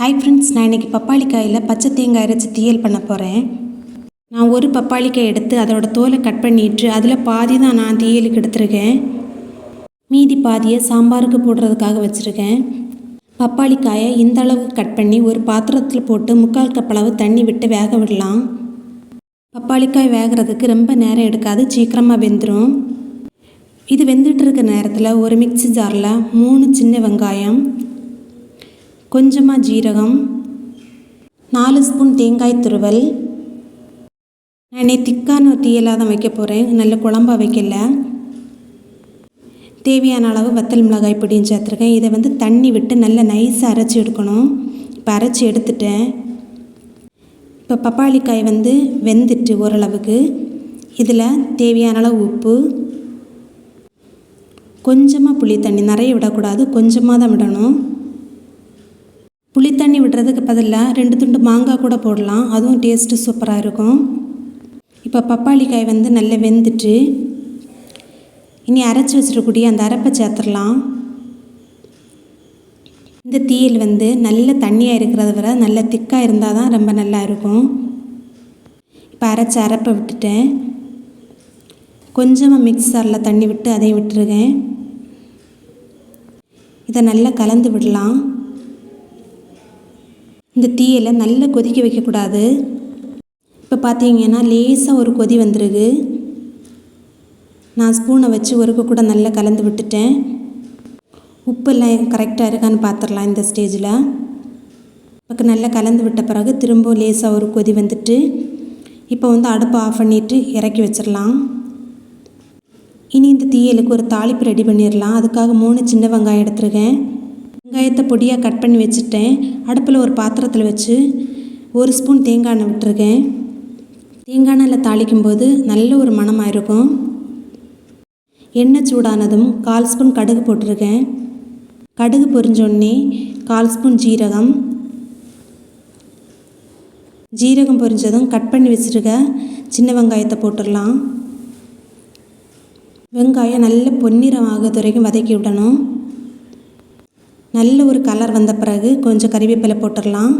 Hi friends நான் இன்றைக்கி பப்பாளிக்காயில் பச்சை தேங்காய் அரைச்சி தீயல் பண்ண போகிறேன் நான் ஒரு பப்பாளிக்காய் எடுத்து அதோட தோலை கட் பண்ணிட்டு அதில் பாதி தான் நான் தீயலுக்கு எடுத்திருக்கேன். மீதி பாதியை சாம்பாருக்கு போடுறதுக்காக வச்சுருக்கேன். பப்பாளிக்காயை இந்த அளவுக்கு கட் பண்ணி ஒரு பாத்திரத்தில் போட்டு முக்கால் கப் அளவு தண்ணி விட்டு வேக விடலாம். பப்பாளிக்காய் வேகிறதுக்கு ரொம்ப நேரம் எடுக்காது சீக்கிரமாக வெந்துடும் இது வெந்துட்டு இருக்க நேரத்தில் ஒரு மிக்சி ஜாரில் மூணு சின்ன வெங்காயம் கொஞ்சமாக ஜீரகம் நாலு ஸ்பூன் தேங்காய் துருவல். நான் இன்னைக்கு திக்கான தீயலாக தான் வைக்க போகிறேன் நல்ல குழம்பா வைக்கல. தேவையான அளவு வத்தல் மிளகாய் பொடியும் சேர்த்துருக்கேன். இதை வந்து தண்ணி விட்டு நல்லா நைஸாக அரைச்சி எடுக்கணும். இப்போ அரைச்சி எடுத்துட்டேன். இப்போ பப்பாளிக்காய் வந்து வெந்துட்டு ஓரளவுக்கு. இதில் தேவையான அளவு உப்பு. கொஞ்சமாக புளி தண்ணி நிறைய விடக்கூடாது. கொஞ்சமாக தான் விடணும். புளி தண்ணி விடுறதுக்கு பதிலாக ரெண்டு துண்டு மாங்காய் கூட போடலாம். அதுவும் டேஸ்ட்டு சூப்பராக இருக்கும். இப்போ பப்பாளிக்காய் வந்து நல்லா வெந்துட்டு இனி அரைச்சி வச்சிருக்கக்கூடிய அந்த அரைப்பை சேர்த்துடலாம். இந்த தீயல் வந்து நல்ல தண்ணியாக இருக்கிறத விட நல்ல திக்காக இருந்தால் தான் ரொம்ப நல்லா இருக்கும். இப்போ அரைச்சி அரைப்பை விட்டுட்டேன். கொஞ்சமாக மிக்சரில் தண்ணி விட்டு அதையும் விட்டுருக்கேன். இதை நல்லா கலந்து விடலாம். இந்த தீயலை நல்லா கொதிக்க வைக்கக்கூடாது. இப்போ பார்த்தீங்கன்னா லேசாக ஒரு கொதி வந்துருக்கு நான் ஸ்பூனை வச்சு ஒருக்க கூட நல்லா கலந்து விட்டுட்டேன். உப்பெல்லாம் கரெக்டாக இருக்கான்னு பார்த்துடலாம் இந்த ஸ்டேஜில் இப்போ நல்லா கலந்து விட்ட பிறகு திரும்ப லேசாக ஒரு கொதி வந்துட்டு இப்போ வந்து அடுப்பை ஆஃப் பண்ணிவிட்டு இறக்கி வச்சிடலாம் இனி இந்த தீயலுக்கு ஒரு தாளிப்பு ரெடி பண்ணிடலாம் அதுக்காக மூணு சின்ன வெங்காயம் எடுத்துருக்கேன். வெங்காயத்தை பொடியாக கட் பண்ணி வச்சுட்டேன். அடுப்பில் ஒரு பாத்திரத்தில் வச்சு ஒரு ஸ்பூன் தேங்காய் எண்ணெய் விட்டுருக்கேன். தேங்காய் எண்ணெயில் தாளிக்கும் போது நல்ல ஒரு மணமாக இருக்கும். எண்ணெய் சூடானதும் கால் ஸ்பூன் கடுகு போட்டிருக்கேன். கடுகு பொரிஞ்சோடனே கால் ஸ்பூன் ஜீரகம். ஜீரகம் பொரிஞ்சதும் கட் பண்ணி வச்சுருக்க சின்ன வெங்காயத்தை போட்டுடலாம். வெங்காயம் நல்ல பொன்னிறம் ஆகிறது வரைக்கும் வதக்கி விடணும். நல்ல ஒரு கலர் வந்த பிறகு கொஞ்சம் கறிவேப்பிலை போட்டுடலாம்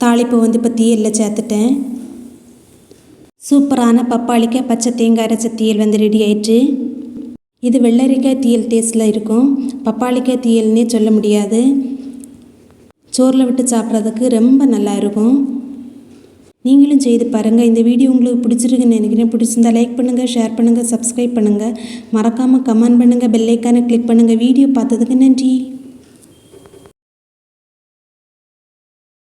தாளிப்பு வந்து இப்போ தீயலில் சேர்த்துட்டேன். சூப்பரான பப்பாளிக்காய் பச்சை தேங்காய் அரைச்ச தீயல் வந்து ரெடி ஆயிடுச்சு இது வெள்ளரிக்காய் தீயல் டேஸ்ட்டில் இருக்கும். பப்பாளிக்காய் தீயல்னே சொல்ல முடியாது. சோறில் விட்டு சாப்பிட்றதுக்கு ரொம்ப நல்லா இருக்கும். நீங்களும் செய்து பாருங்கள் இந்த வீடியோ உங்களுக்கு பிடிச்சிருக்குன்னு நினைக்கிறேன். பிடிச்சிருந்தா லைக் பண்ணுங்கள் ஷேர் பண்ணுங்கள் சப்ஸ்கிரைப் பண்ணுங்கள் மறக்காமல் கமெண்ட் பண்ணுங்கள் பெல்லைக்கான கிளிக் பண்ணுங்கள் வீடியோ பார்த்ததுக்கு நன்றி.